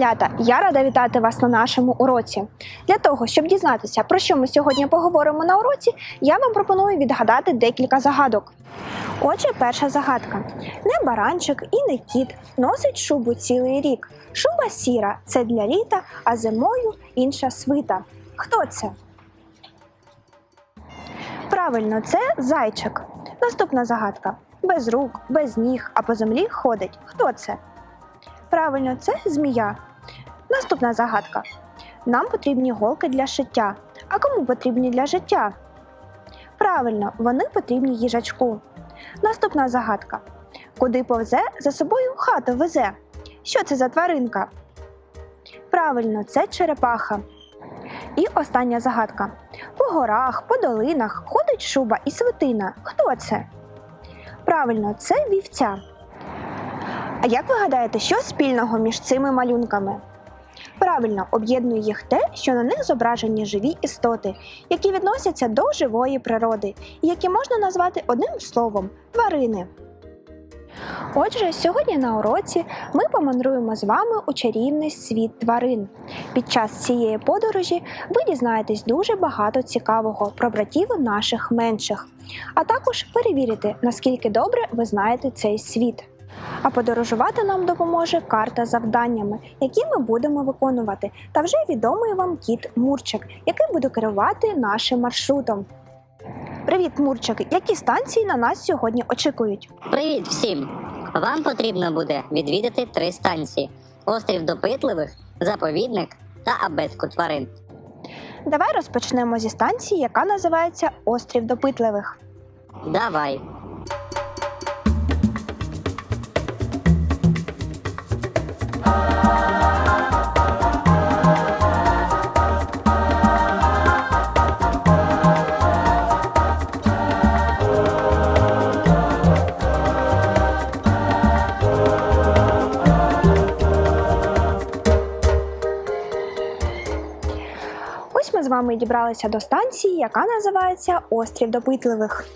Малята! Я рада вітати вас на нашому уроці. Для того, щоб дізнатися, про що ми сьогодні поговоримо на уроці, я вам пропоную відгадати декілька загадок. Отже, перша загадка: не баранчик і не кіт носить шубу цілий рік. Шуба сіра це для літа, а зимою інша свита. Хто це? Правильно, це зайчик. Наступна загадка: без рук, без ніг, а по землі ходить. Хто це? Правильно, це змія. Наступна загадка. Нам потрібні голки для шиття. А кому потрібні для життя? Правильно, вони потрібні їжачку. Наступна загадка. Куди повзе, за собою хату везе. Що це за тваринка? Правильно, це черепаха. І остання загадка. По горах, по долинах ходить шуба і свитина. Хто це? Правильно, це вівця. А як ви гадаєте, що спільного між цими малюнками? Правильно, об'єднує їх те, що на них зображені живі істоти, які відносяться до живої природи, і які можна назвати одним словом тварини. Отже, сьогодні на уроці ми помандруємо з вами у чарівний світ тварин. Під час цієї подорожі ви дізнаєтесь дуже багато цікавого про братів наших менших, а також перевірите, наскільки добре ви знаєте цей світ. А подорожувати нам допоможе карта з завданнями, які ми будемо виконувати, та вже відомий вам кіт Мурчик, який буде керувати нашим маршрутом. Привіт, Мурчик! Які станції на нас сьогодні очікують? Привіт всім! Вам потрібно буде відвідати три станції: острів допитливих, заповідник та абетку тварин. Давай розпочнемо зі станції, яка називається Острів допитливих. Давай. Вами дібралися до станції, яка називається Острів допитливих.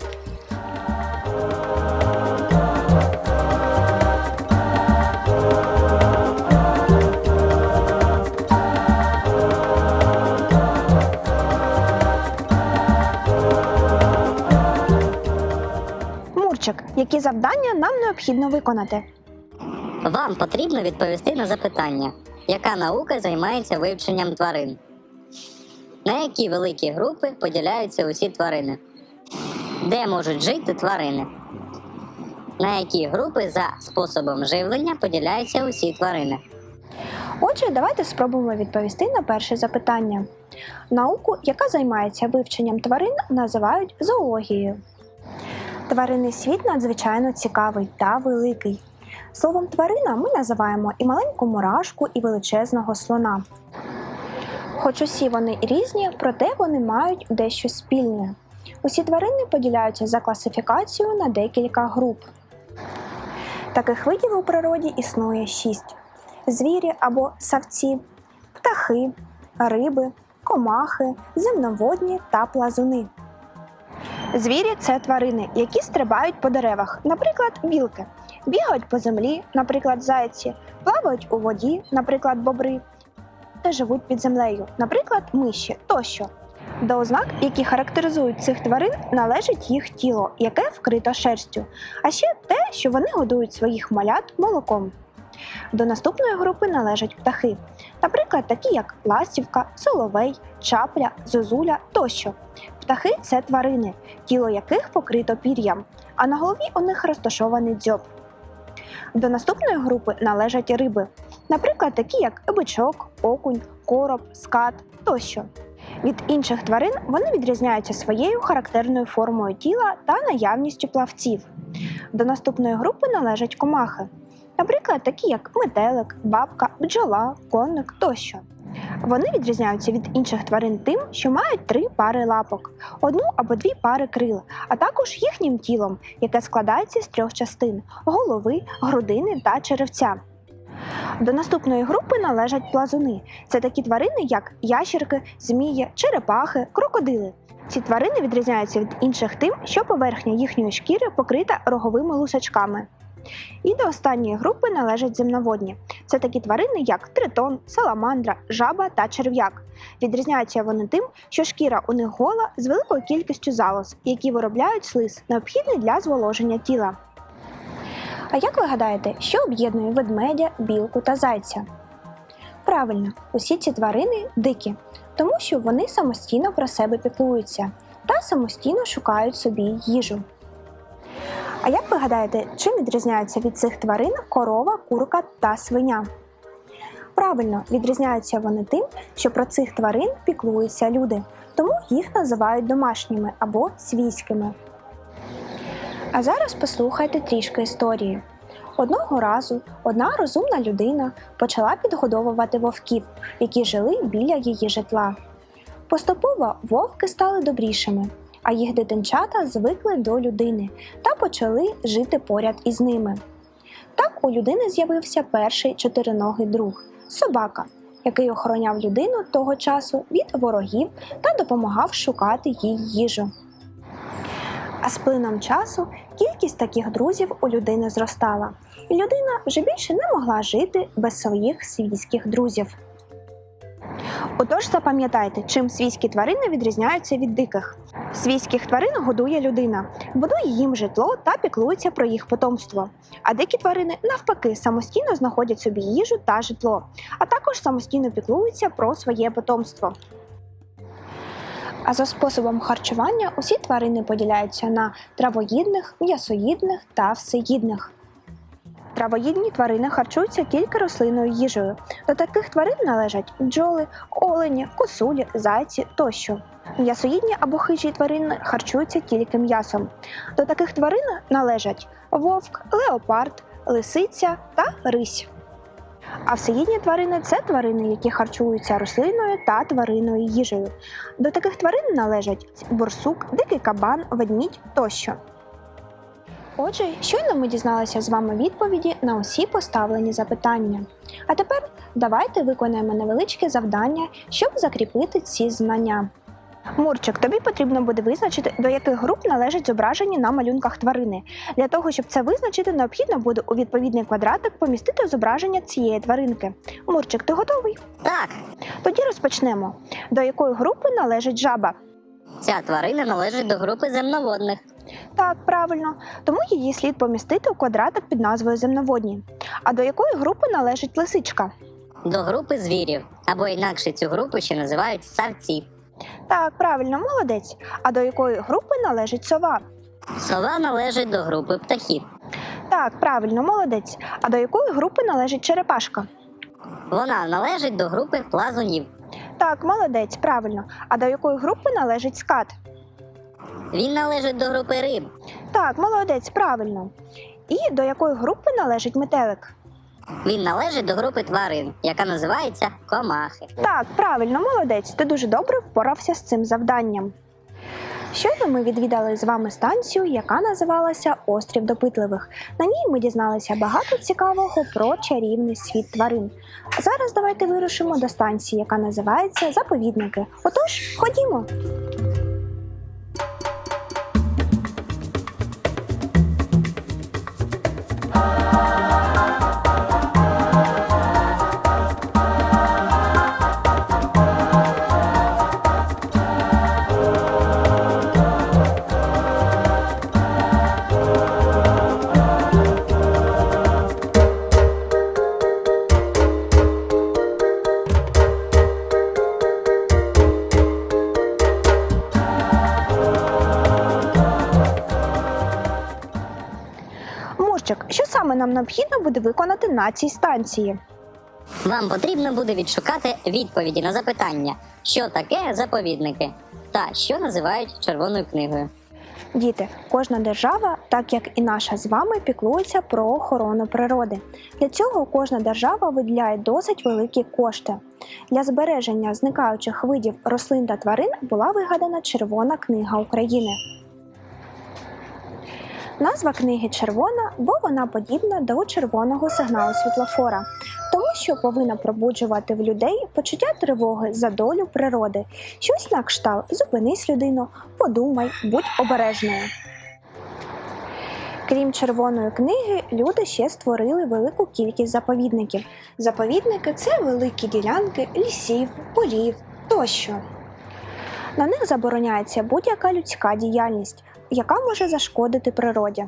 Мурчик, які завдання нам необхідно виконати? Вам потрібно відповісти на запитання, яка наука займається вивченням тварин? На які великі групи поділяються усі тварини? Де можуть жити тварини? На які групи за способом живлення поділяються усі тварини? Отже, давайте спробуємо відповісти на перше запитання. Науку, яка займається вивченням тварин, називають зоологією. Тваринний світ надзвичайно цікавий та великий. Словом тварина ми називаємо і маленьку мурашку, і величезного слона. Хоч усі вони різні, проте вони мають дещо спільне. Усі тварини поділяються за класифікацією на декілька груп. Таких видів у природі існує шість: звірі або савці, птахи, риби, комахи, земноводні та плазуни. Звірі це тварини, які стрибають по деревах, наприклад, білки, бігають по землі, наприклад, зайці, плавають у воді, наприклад, бобри, та живуть під землею, наприклад, миші тощо. До ознак, які характеризують цих тварин, належить їх тіло, яке вкрито шерстю, а ще те, що вони годують своїх малят молоком. До наступної групи належать птахи, наприклад, такі як ластівка, соловей, чапля, зозуля тощо. Птахи це тварини, тіло яких покрито пір'ям, а на голові у них розташований дзьоб. До наступної групи належать риби, наприклад, такі як бичок, окунь, короб, скат тощо. Від інших тварин вони відрізняються своєю характерною формою тіла та наявністю плавців. До наступної групи належать комахи, наприклад, такі як метелик, бабка, бджола, конник тощо. Вони відрізняються від інших тварин тим, що мають три пари лапок, одну або дві пари крил, а також їхнім тілом, яке складається з трьох частин голови, грудини та черевця. До наступної групи належать плазуни. Це такі тварини, як ящерки, змії, черепахи, крокодили. Ці тварини відрізняються від інших тим, що поверхня їхньої шкіри покрита роговими лусачками. І до останньої групи належать земноводні. Це такі тварини, як тритон, саламандра, жаба та черв'як. Відрізняються вони тим, що шкіра у них гола з великою кількістю залоз, які виробляють слиз, необхідний для зволоження тіла. А як ви гадаєте, що об'єднує ведмедя, білку та зайця? Правильно, усі ці тварини дикі, тому що вони самостійно про себе піклуються та самостійно шукають собі їжу. А як ви гадаєте, чим відрізняються від цих тварин корова, курка та свиня? Правильно, відрізняються вони тим, що про цих тварин піклуються люди, тому їх називають домашніми або свійськими. А зараз послухайте трішки історії. Одного разу одна розумна людина почала підгодовувати вовків, які жили біля її житла. Поступово вовки стали добрішими, а їх дитинчата звикли до людини та почали жити поряд із ними. Так у людини з'явився перший чотириногий друг собака, який охороняв людину того часу від ворогів та допомагав шукати їй їжу. А з плином часу кількість таких друзів у людини зростала, і людина вже більше не могла жити без своїх свійських друзів. Отож запам'ятайте, чим свійські тварини відрізняються від диких. Свійських тварин годує людина, будує їм житло та піклується про їх потомство. А дикі тварини, навпаки, самостійно знаходять собі їжу та житло, а також самостійно піклуються про своє потомство. А за способом харчування усі тварини поділяються на травоїдних, м'ясоїдних та всеїдних. Травоїдні тварини харчуються тільки рослинною їжею. До таких тварин належать бджоли, олені, косулі, зайці тощо. М'ясоїдні або хижі тварини харчуються тільки м'ясом. До таких тварин належать вовк, леопард, лисиця та рись. А всеїдні тварини це тварини, які харчуються рослинною та тваринною їжею. До таких тварин належать борсук, дикий кабан, ведмідь тощо. Отже, щойно ми дізналися з вами відповіді на усі поставлені запитання. А тепер давайте виконаємо невеличке завдання, щоб закріпити ці знання. Мурчик, тобі потрібно буде визначити, до яких груп належать зображені на малюнках тварини. Для того, щоб це визначити, необхідно буде у відповідний квадратик помістити зображення цієї тваринки. Мурчик, ти готовий? Так, Тоді розпочнемо. До якої групи належить жаба? ця тварина належить до групи земноводних. Так, правильно. Тому її слід помістити у квадратик під назвою земноводні. А до якої групи належить лисичка? До групи звірів, або інакше цю групу ще називають савці. Так, правильно, молодець. А до якої групи належить сова? Сова належить до групи птахів. Так, правильно, молодець. А до якої групи належить черепашка? Вона належить до групи плазунів. Так, молодець, правильно. А до якої групи належить скат? Він належить до групи риб. Так, молодець, правильно. І до якої групи належить метелик? Він належить до групи тварин, яка називається комахи. Так, правильно, молодець. Ти дуже добре впорався з цим завданням. Щойно ми відвідали з вами станцію, яка називалася Острів допитливих. На ній ми дізналися багато цікавого про чарівний світ тварин. А зараз давайте вирушимо до станції, яка називається Заповідники. Отож, ходімо. Нам необхідно буде виконати на цій станції? Вам потрібно буде відшукати відповіді на запитання, що таке заповідники та що називають червоною книгою. Діти, кожна держава, так як і наша з вами, піклується про охорону природи. Для цього кожна держава виділяє досить великі кошти. Для збереження зникаючих видів рослин та тварин була вигадана Червона книга України. Назва книги червона, бо вона подібна до червоного сигналу світлофора, тому що повинна пробуджувати в людей почуття тривоги за долю природи. Щось на кшталт зупинись людину, подумай, будь обережною. Крім червоної книги, люди ще створили велику кількість заповідників. Заповідники це великі ділянки лісів, полів тощо. На них забороняється будь-яка людська діяльність, яка може зашкодити природі.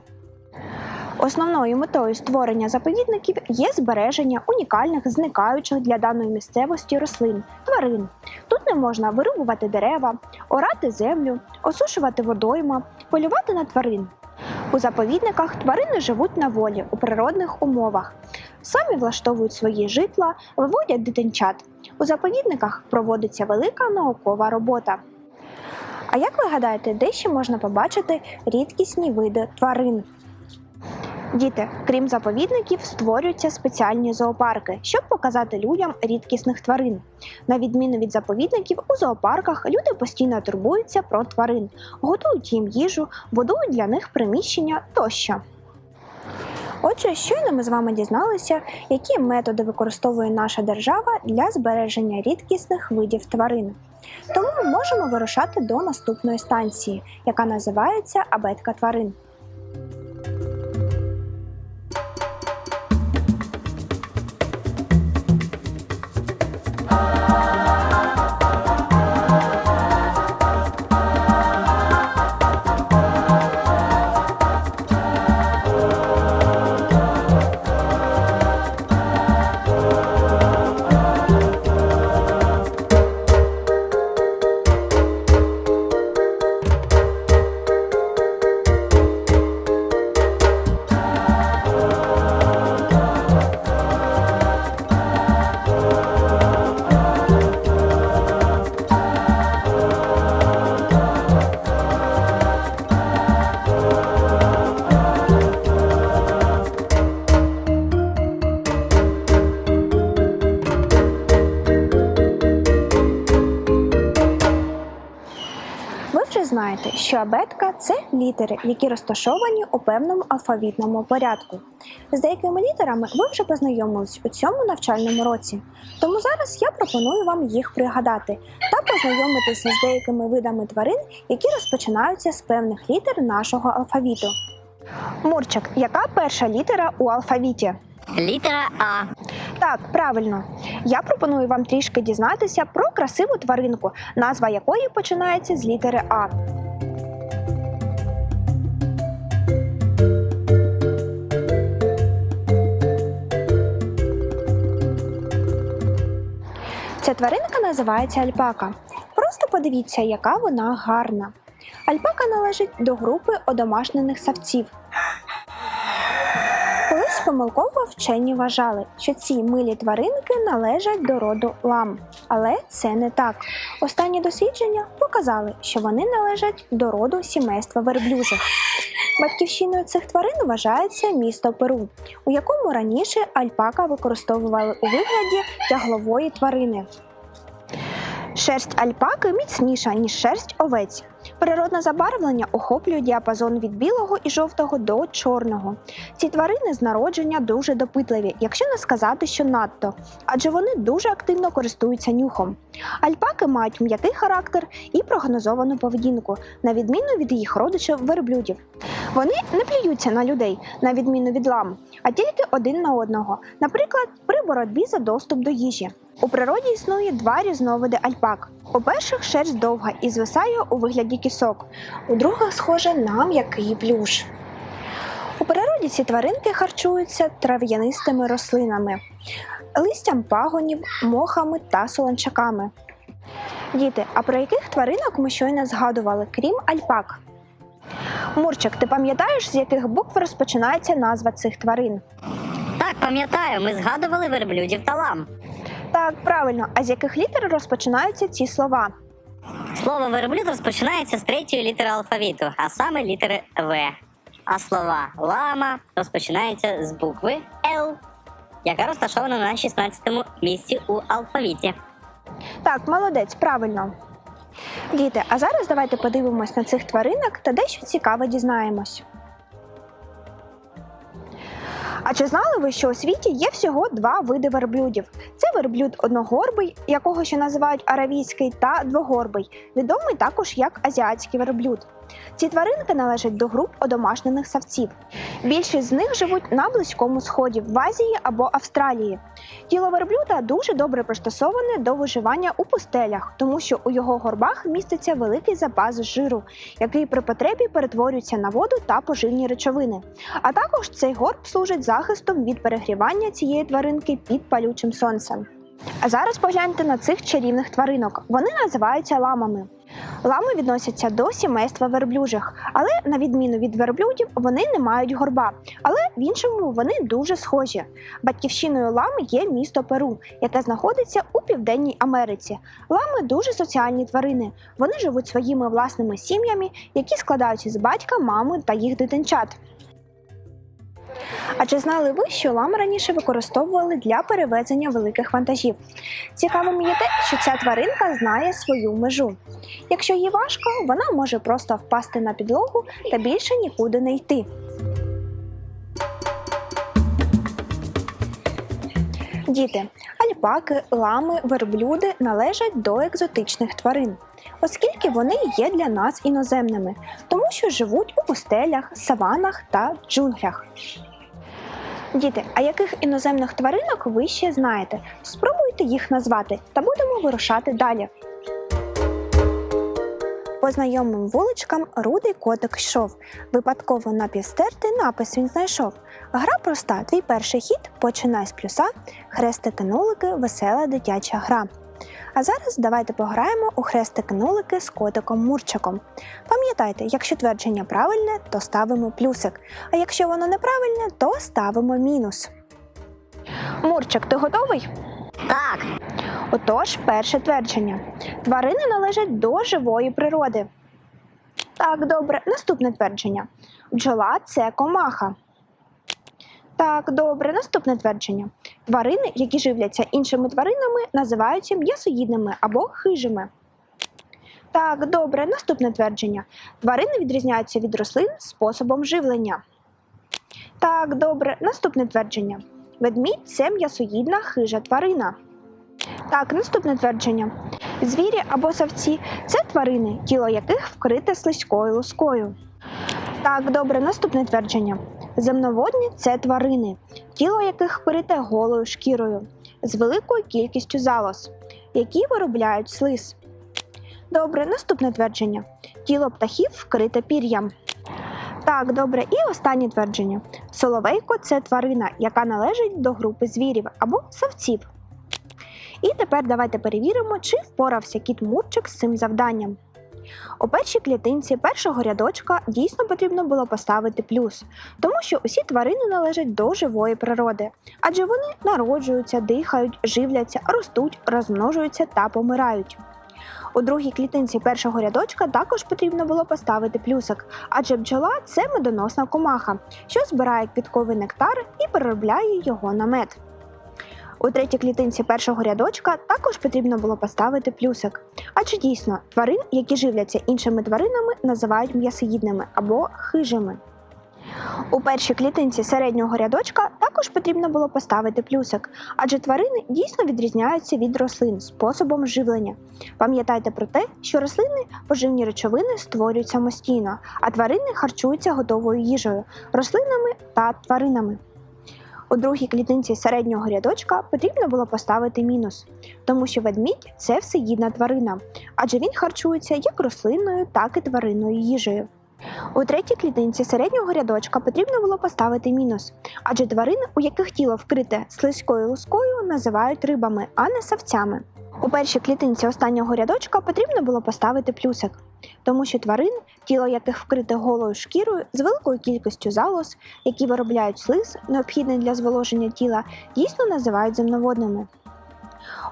Основною метою створення заповідників є збереження унікальних зникаючих для даної місцевості рослин, тварин. Тут не можна вирубувати дерева, орати землю, осушувати водойма, полювати на тварин. У заповідниках тварини живуть на волі у природних умовах, самі влаштовують свої житла, виводять дитинчат. У заповідниках проводиться велика наукова робота. А як ви гадаєте, де ще можна побачити рідкісні види тварин? Діти, крім заповідників, створюються спеціальні зоопарки, щоб показати людям рідкісних тварин. На відміну від заповідників, у зоопарках люди постійно турбуються про тварин, готують їм їжу, будують для них приміщення тощо. Отже, щойно ми з вами дізналися, які методи використовує наша держава для збереження рідкісних видів тварин. Тому можемо вирушати до наступної станції, яка називається Абетка тварин. Що абетка це літери, які розташовані у певному алфавітному порядку. З деякими літерами ви вже познайомились у цьому навчальному році. Тому зараз я пропоную вам їх пригадати та познайомитися з деякими видами тварин, які розпочинаються з певних літер нашого алфавіту. Мурчик, яка перша літера у алфавіті? Літера А. Так, правильно. Я пропоную вам трішки дізнатися про красиву тваринку, назва якої починається з літери А. Ця тваринка називається альпака. Просто подивіться, яка вона гарна. Альпака належить до групи одомашнених савців. Помилково вчені вважали, що ці милі тваринки належать до роду лам. Але це не так. Останні дослідження показали, що вони належать до роду сімейства верблюжих. Батьківщиною цих тварин вважається місто Перу, у якому раніше альпака використовували у вигляді тяглової тварини. Шерсть альпаки міцніша, ніж шерсть овець. Природне забарвлення охоплює діапазон від білого і жовтого до чорного. Ці тварини з народження дуже допитливі, якщо не сказати, що надто, адже вони дуже активно користуються нюхом. Альпаки мають м'який характер і прогнозовану поведінку, на відміну від їх родичів верблюдів. Вони не плюються на людей, на відміну від лам, а тільки один на одного, наприклад, при боротьбі за доступ до їжі. У природі існує два різновиди альпак. У перших шерсть довга і звисає у вигляді кісок, у других схожа на м'який плюш. У природі ці тваринки харчуються трав'янистими рослинами, листям пагонів, мохами та солончаками. Діти, а про яких тваринок ми щойно згадували, крім альпак? Мурчик, ти пам'ятаєш, з яких букв розпочинається назва цих тварин? Так, пам'ятаю, ми згадували верблюдів та лам. Так, правильно, а з яких літер розпочинаються ці слова? Слово верблюд розпочинається з третьої літери алфавіту, а саме літери В. А слова лама розпочинаються з букви Л, яка розташована на 16-му місці у алфавіті. Так, молодець, правильно. Діти, а зараз давайте подивимось на цих тваринок та дещо цікаве дізнаємось. А чи знали ви, що у світі є всього два види верблюдів? Це верблюд одногорбий, якого ще називають аравійський, та двогорбий, відомий також як азіатський верблюд. Ці тваринки належать до груп одомашнених савців. Більшість з них живуть на близькому сході, в Азії або Австралії. Тіло верблюда дуже добре пристосоване до виживання у пустелях, тому що у його горбах міститься великий запас жиру, який при потребі перетворюється на воду та поживні речовини. А також цей горб служить захистом від перегрівання цієї тваринки під палючим сонцем. А зараз погляньте на цих чарівних тваринок. Вони називаються ламами. Лами відносяться до сімейства верблюжих, але на відміну від верблюдів, вони не мають горба. Але в іншому вони дуже схожі. Батьківщиною лами є місто Перу, яке знаходиться у Південній Америці. Лами дуже соціальні тварини. Вони живуть своїми власними сім'ями, які складаються з батька, мами та їх дитинчат. А чи знали ви, що лами раніше використовували для перевезення великих вантажів? Цікавим є те, що ця тваринка знає свою межу. Якщо їй важко, вона може просто впасти на підлогу та більше нікуди не йти. Діти, альпаки, лами, верблюди належать до екзотичних тварин, оскільки вони є для нас іноземними, тому що живуть у пустелях, саванах та джунглях. Діти, а яких іноземних тваринок ви ще знаєте? Спробуйте їх назвати та будемо вирушати далі. По знайомим вуличкам рудий котик йшов. Випадково на півстерти напис він знайшов. Гра проста, твій перший хід починай з плюса, хрестики нолики, весела дитяча гра. А зараз давайте пограємо у хрестики-нулики з котиком Мурчиком. Пам'ятайте, якщо твердження правильне, то ставимо плюсик, а якщо воно неправильне, то ставимо мінус. Мурчик, ти готовий? Так, Отож, перше твердження. Тварини належать до живої природи. Так, добре. Наступне твердження. Бджола це комаха. Так, добре. Наступне твердження. Тварини, які живляться іншими тваринами, називаються м'ясоїдними або хижими. Так, добре. Наступне твердження. Тварини відрізняються від рослин способом живлення. Так, добре. Наступне твердження. Ведмідь це м'ясоїдна хижа тварина. Так, наступне твердження. Звірі або савці це тварини, тіло яких вкрите слизькою лускою. Так, добре, наступне твердження. Земноводні це тварини, тіло яких вкрите голою шкірою з великою кількістю залоз, які виробляють слиз. Добре, наступне твердження. Тіло птахів вкрите пір'ям. Так, добре, і останнє твердження. Соловейко це тварина, яка належить до групи звірів або савців. І тепер давайте перевіримо, чи впорався кіт Мурчик з цим завданням. У першій клітинці першого рядочка дійсно потрібно було поставити плюс, тому що усі тварини належать до живої природи, адже вони народжуються, дихають, живляться, ростуть, розмножуються та помирають. У другій клітинці першого рядочка також потрібно було поставити плюсик, адже бджола це медоносна комаха, що збирає квітковий нектар і переробляє його на мед. У третій клітинці першого рядочка також потрібно було поставити плюсик. Адже дійсно тварин, які живляться іншими тваринами, називають м'ясоїдними або хижими. У першій клітинці середнього рядочка також потрібно було поставити плюсик, адже тварини дійсно відрізняються від рослин способом живлення. Пам'ятайте про те, що рослини поживні речовини створюють самостійно, а тварини харчуються готовою їжею, рослинами та тваринами. У другій клітинці середнього рядочка потрібно було поставити мінус, тому що ведмідь це всеїдна тварина, адже він харчується як рослинною, так і тваринною їжею. У третій клітинці середнього рядочка потрібно було поставити мінус, адже тварини, у яких тіло вкрите слизькою лускою, називають рибами, а не савцями. У першій клітинці останнього рядочка потрібно було поставити плюсик, тому що тварин, тіло яких вкрите голою шкірою з великою кількістю залоз, які виробляють слиз, необхідний для зволоження тіла, дійсно називають земноводними.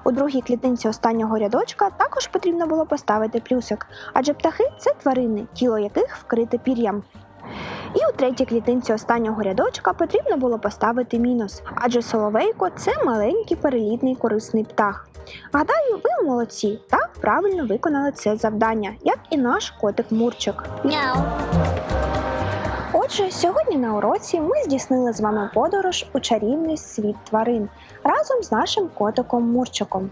У другій клітинці останнього рядочка також потрібно було поставити плюсик, адже птахи це тварини, тіло яких вкрите пір'ям. І у третій клітинці останнього рядочка потрібно було поставити мінус, адже соловейко це маленький перелітний корисний птах. Гадаю, ви молодці та правильно виконали це завдання, як і наш котик Мурчик. няу. Отже, сьогодні на уроці ми здійснили з вами подорож у чарівний світ тварин разом з нашим котиком Мурчиком.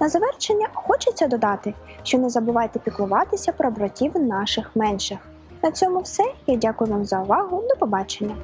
На завершення хочеться додати, що не забувайте піклуватися про братів наших менших. На цьому все. Я дякую вам за увагу. До побачення.